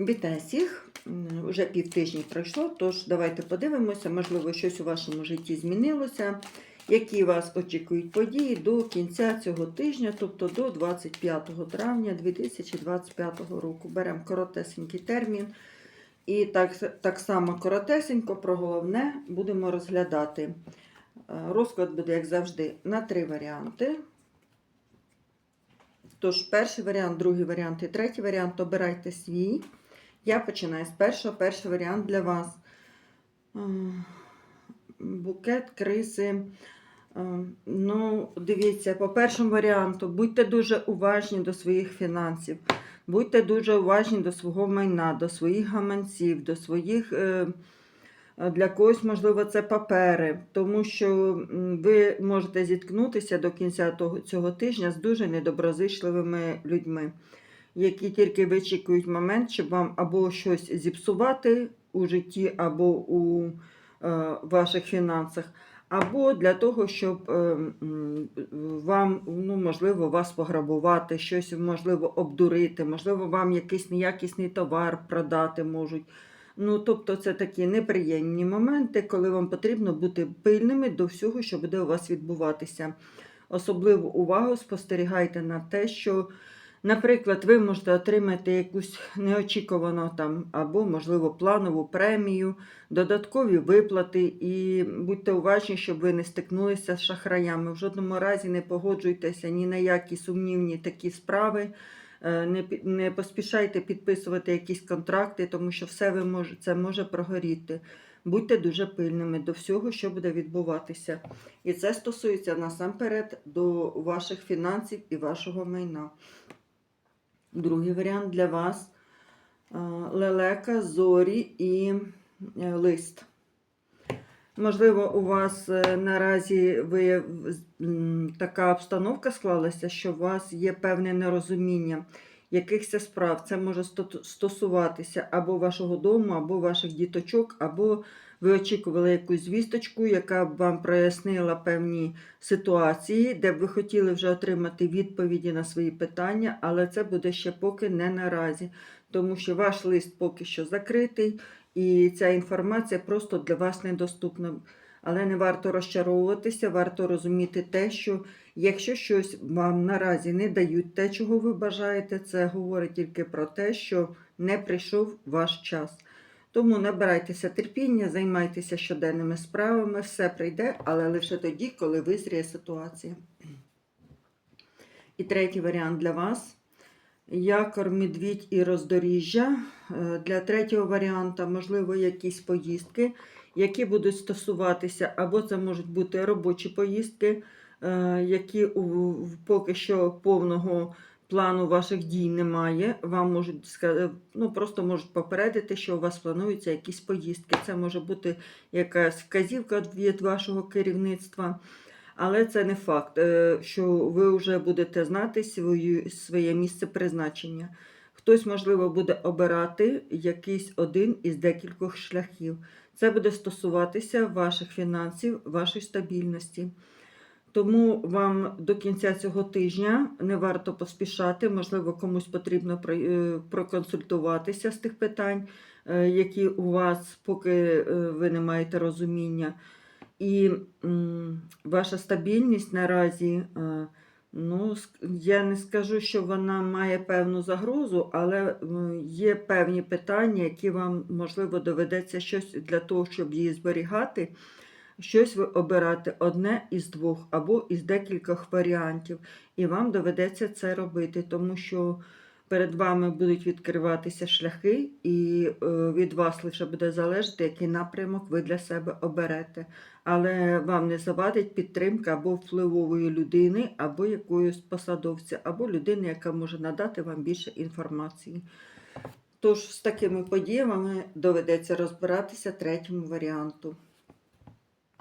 Вітаю всіх! Уже пів тижні пройшло, тож давайте подивимося, можливо, щось у вашому житті змінилося, які вас очікують події до кінця цього тижня, тобто до 25 травня 2025 року. Беремо коротесенький термін. І так, так само коротесенько про головне будемо розглядати. Е, Розклад буде, як завжди, на три варіанти. Тож, перший варіант, другий варіант і третій варіант обирайте свій. Я починаю з першого. Перший варіант для вас. Е, Букет криси. Е, Ну, дивіться, по першому варіанту, будьте дуже уважні до своїх фінансів. Будьте дуже уважні до свого майна, до своїх гаманців, до своїх. Е, для когось, можливо, це папери, тому що ви можете зіткнутися до кінця цього тижня з дуже недоброзичливими людьми, які тільки вичікують момент, щоб вам або щось зіпсувати у житті, або у е, ваших фінансах, або для того, щоб е, вам, ну, можливо, вас пограбувати, щось можливо обдурити, можливо, вам якийсь неякісний товар продати можуть. Ну, тобто, це такі неприємні моменти, коли вам потрібно бути пильними до всього, що буде у вас відбуватися. Особливу увагу спостерігайте на те, що, наприклад, ви можете отримати якусь неочікувану там, або, можливо, планову премію, додаткові виплати, і будьте уважні, щоб ви не стикнулися з шахраями. В жодному разі не погоджуйтеся ні на які сумнівні такі справи. Е, Не, не поспішайте підписувати якісь контракти, тому що все ви може, це може прогоріти. Будьте дуже пильними до всього, що буде відбуватися. І це стосується насамперед до ваших фінансів і вашого майна. Другий варіант для вас лелека, зорі і е, лист. Можливо, у вас е, наразі ви, така обстановка склалася, що у вас є певне нерозуміння якихось справ. Це може стосуватися або вашого дому, або ваших діточок, або ви очікували якусь звісточку, яка б вам прояснила певні ситуації, де б ви хотіли вже отримати відповіді на свої питання, але це буде ще поки не наразі, тому що ваш лист поки що закритий. І ця інформація просто для вас недоступна. Але не варто розчаровуватися, варто розуміти те, що якщо щось вам наразі не дають те, чого ви бажаєте, це говорить тільки про те, що не прийшов ваш час. Тому набирайтеся терпіння, займайтеся щоденними справами, все прийде, але лише тоді, коли визріє ситуація. І третій варіант для вас. Якор, медвідь і роздоріжжя. Е, Для третього варіанта, можливо, якісь поїздки, які будуть стосуватися, або це можуть бути робочі поїздки, е, які у- поки що повного плану ваших дій немає. Вам можуть ска- ну, просто можуть попередити, що у вас плануються якісь поїздки. Це може бути якась вказівка від вашого керівництва. Але це не факт, е, що ви вже будете знати свою, своє місце призначення. Хтось, можливо, буде обирати якийсь один із декількох шляхів. Це буде стосуватися ваших фінансів, вашої стабільності. Тому вам до кінця цього тижня не варто поспішати, можливо, комусь потрібно е, проконсультуватися з тих питань, е, які у вас, поки ви не маєте розуміння. І ваша стабільність наразі, ну, я не скажу, що вона має певну загрозу, але є певні питання, які вам, можливо, доведеться щось для того, щоб її зберігати. Щось ви обирати одне із двох або із декількох варіантів, і вам доведеться це робити, тому що перед вами будуть відкриватися шляхи, і е, від вас лише буде залежати, який напрямок ви для себе оберете. Але вам не завадить підтримка або впливової людини, або якоїсь посадовця, або людини, яка може надати вам більше інформації. Тож з такими подіями доведеться розбиратися третьому варіанту.